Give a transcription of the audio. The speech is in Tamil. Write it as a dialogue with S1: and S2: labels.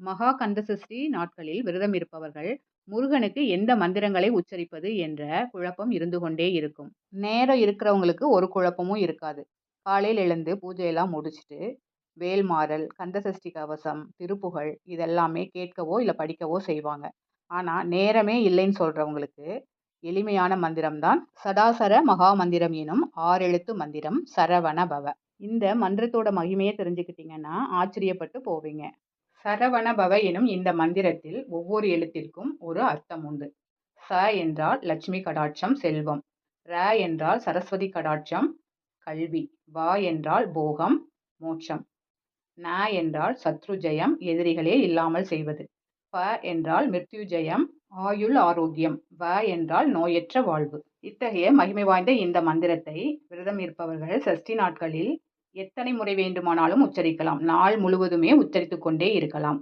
S1: மகா கந்தசஷ்டி நாட்களில் விரதம் இருப்பவர்கள் முருகனுக்கு எந்த மந்திரங்களை உச்சரிப்பது என்ற குழப்பம் இருந்து கொண்டே இருக்கும். நேரம் இருக்கிறவங்களுக்கு ஒரு குழப்பமும் இருக்காது. காலையில் எழுந்து பூஜையெல்லாம் முடிச்சுட்டு வேல்மாறல் கந்தசஷ்டி கவசம் திருப்புகழ் இதெல்லாமே கேட்கவோ இல்லை படிக்கவோ செய்வாங்க. ஆனால் நேரமே இல்லைன்னு சொல்கிறவங்களுக்கு எளிமையான மந்திரம்தான் சதாசர மகா மந்திரம் எனும் ஆறெழுத்து மந்திரம் சரவண பவ. இந்த மந்திரத்தோட மகிமையை தெரிஞ்சுக்கிட்டீங்கன்னா ஆச்சரியப்பட்டு போவீங்க. சரவணபவ எனும் இந்த மந்திரத்தில் ஒவ்வொரு எழுத்திற்கும் ஒரு அர்த்தம் உண்டு. ச என்றால் லட்சுமி கடாட்சம் செல்வம். ர என்றால் சரஸ்வதி கடாட்சம் கல்வி. வா என்றால் போகம் மோட்சம். ந என்றால் சத்ருஜயம் எதிரிகளே இல்லாமல் செய்வது. ப என்றால் மிருத்யுஜயம் ஆயுள் ஆரோக்கியம். வ என்றால் நோயற்ற வாழ்வு. இத்தகைய மகிமை வாய்ந்த இந்த மந்திரத்தை விரதம் இருப்பவர்கள் சஷ்டி நாட்களில் எத்தனை முறை வேண்டுமானாலும் உச்சரிக்கலாம். நாள் முழுவதுமே உச்சரித்துக்கொண்டே இருக்கலாம்.